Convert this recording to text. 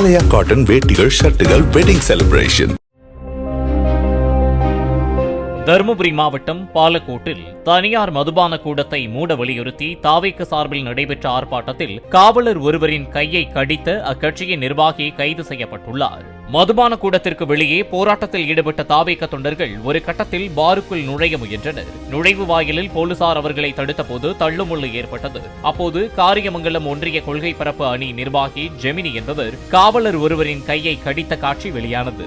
ஆலயா cotton வேட்டிகள் ஷர்ட்டுகள் wedding celebration Dharmapuri மாவட்டம் பாலக்கோட்டில் தனியார் மதுபான கூடத்தை மூட வலியுறுத்தி தாவேக்கு சார்பில் நடைபெற்ற ஆர்ப்பாட்டத்தில் காவலர் ஒருவரின் கையை கடித்த அக்கட்சியின் நிர்வாகி கைது செய்யப்பட்டுள்ளார். மதுபான கூடத்திற்கு வெளியே போராட்டத்தில் ஈடுபட்ட தாவேக்க தொண்டர்கள் ஒரு கட்டத்தில் பாருக்குள் நுழைய முயன்றனர். நுழைவு வாயிலில் போலீசார் அவர்களை தடுத்தபோது தள்ளுமுள்ளு ஏற்பட்டது. அப்போது காரியமங்கலம் ஒன்றிய கொள்கை பரப்பு அணி நிர்வாகி ஜெமினி என்பவர் காவலர் ஒருவரின் கையை கடித்த காட்சி வெளியானது.